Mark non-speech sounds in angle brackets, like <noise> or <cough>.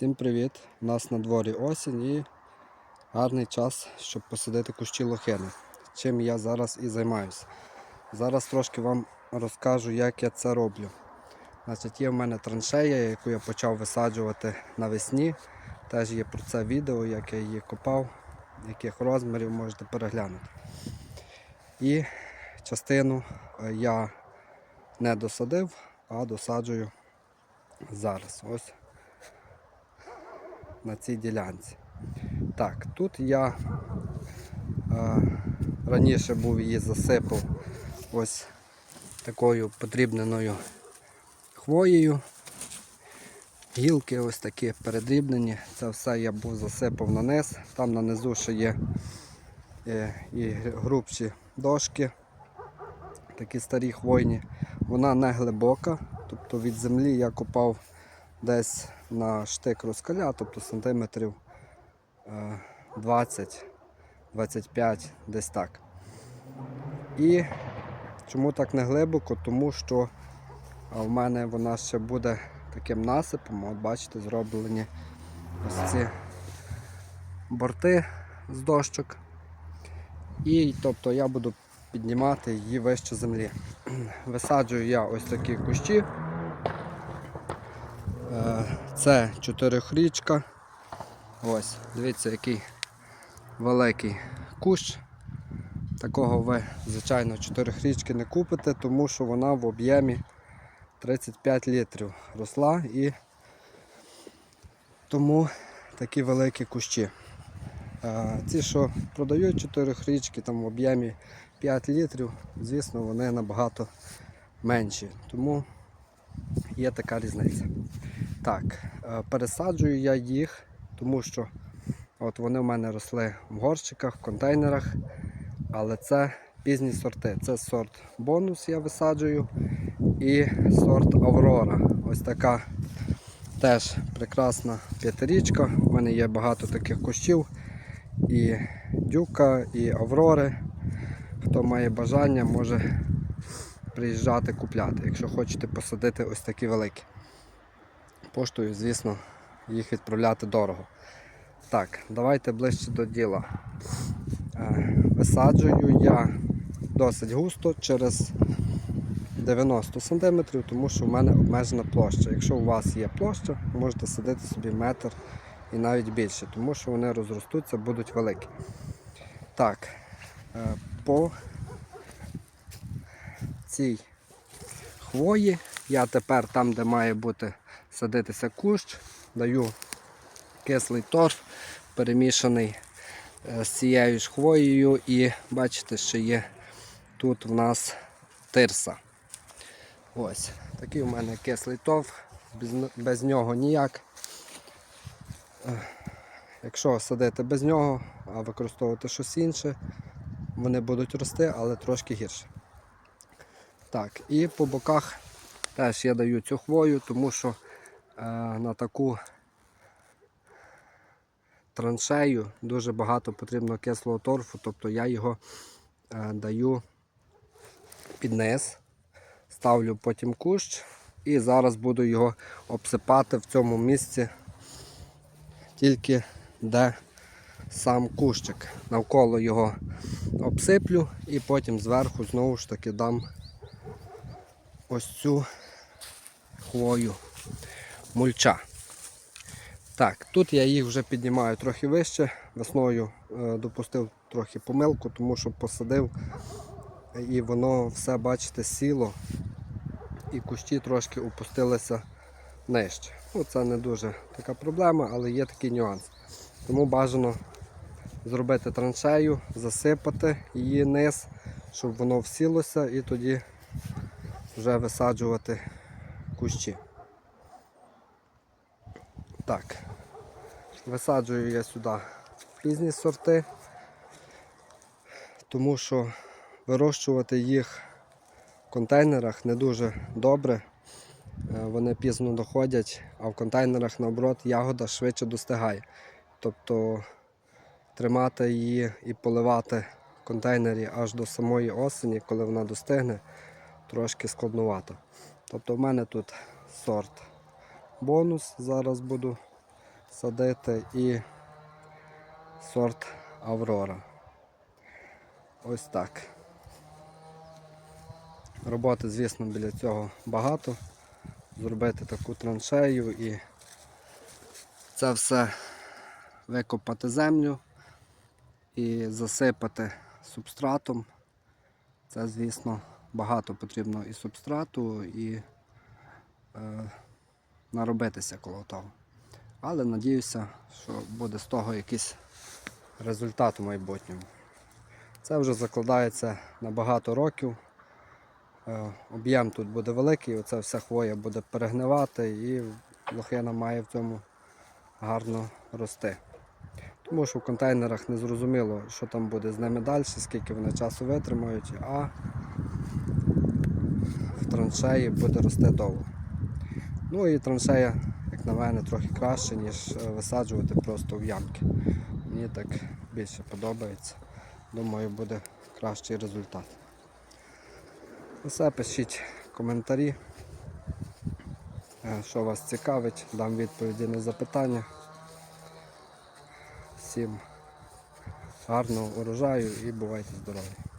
Всім привіт! У нас на дворі осінь і гарний час, щоб посадити кущі лохини. Чим я зараз і займаюся. Зараз трошки вам розкажу, як я це роблю. Значить, Є в мене траншея, яку я почав висаджувати навесні. Теж є про це відео, як я її копав, яких розмірів можете переглянути. І частину е, я не досадив, а досаджую зараз. Ось на цій ділянці. Так, тут я е, раніше був її засипав ось такою подрібненою хвоєю. Гілки ось такі передрібнені. Це все я був засипав на низ. Там на низу ще є е, і грубші дошки, такі старі хвойні. Вона не глибока, тобто від землі я копав десь на штик розкаля, тобто сантиметрів е, 20-25, десь так. І чому так не глибоко? Тому що в мене вона ще буде таким насипом. От бачите, зроблені ось ці борти з дощок. І тобто я буду піднімати її вище землі. <clears throat> Висаджую я ось такі кущі. Е, Це чотирихрічка. Ось, дивіться, який великий кущ. Такого ви, звичайно, чотирихрічки не купите, тому що вона в об'ємі 35 літрів росла і тому такі великі кущі. Е, Ці, що продають чотирихрічки там в об'ємі 5 літрів, звісно, вони набагато менші. Тому є така різниця. Так, е, пересаджую я їх, тому що от вони в мене росли в горщиках, в контейнерах, але це пізні сорти. Це сорт бонус я висаджую і сорт Аврора. Ось така теж прекрасна п'ятирічка. У мене є багато таких кущів. І дюка, і Аврори. Хто має бажання, може приїжджати купляти, якщо хочете посадити ось такі великі. Поштою, звісно, їх відправляти дорого. Так, давайте ближче до діла. Е, Висаджую я досить густо через 90 см, тому що в мене обмежена площа. Якщо у вас є площа, можете садити собі метр і навіть більше, тому що вони розростуться, будуть великі. Так, е, по цій хвої я тепер там, де має бути садитися кущ, даю кислий торф, перемішаний е, з цією ж хвоєю і бачите, що є тут в нас тирса. Ось, такий у мене кислий торф, без, без нього ніяк. Е, Якщо садити без нього, а використовувати щось інше, вони будуть рости, але трошки гірше. Так, і по боках теж я даю цю хвою, тому що на таку траншею дуже багато потрібно кислого торфу, тобто я його е, даю під низ, ставлю потім кущ і зараз буду його обсипати в цьому місці тільки де сам кущик. Навколо його обсиплю і потім зверху знову ж таки дам ось цю хвою мульча. Так, тут я їх вже піднімаю трохи вище. Весною е, допустив трохи помилку, тому що посадив і воно все, бачите, сіло і кущі трошки опустилися нижче. Ну, це не дуже така проблема, але є такий нюанс. Тому бажано зробити траншею, засипати її низ, щоб воно всілося і тоді вже висаджувати кущі. Так, висаджую я сюди різні сорти, тому що вирощувати їх в контейнерах не дуже добре. Е, Вони пізно доходять, а в контейнерах наоборот ягода швидше достигає. Тобто тримати її і поливати в контейнері аж до самої осені, коли вона достигне, трошки складновато. Тобто в мене тут сорт бонус, зараз буду садити і сорт Аврора. Ось так. Роботи, звісно, біля цього багато. Зробити таку траншею і це все викопати землю і засипати субстратом. Це, звісно, багато потрібно і субстрату, і е, наробитися коло того. Але надіюся, що буде з того якийсь результат у майбутньому. Це вже закладається на багато років. Е, Об'єм тут буде великий, оця вся хвоя буде перегнивати і лохина має в цьому гарно рости. Тому що в контейнерах не зрозуміло, що там буде з ними далі, скільки вони часу витримають, а в траншеї буде рости довго. Ну і траншея, як на мене, трохи краще, ніж е, висаджувати просто в ямки. Мені так більше подобається. Думаю, буде кращий результат. Усе пишіть коментарі, е, що вас цікавить, дам відповіді на запитання. Всім гарного урожаю і бувайте здорові!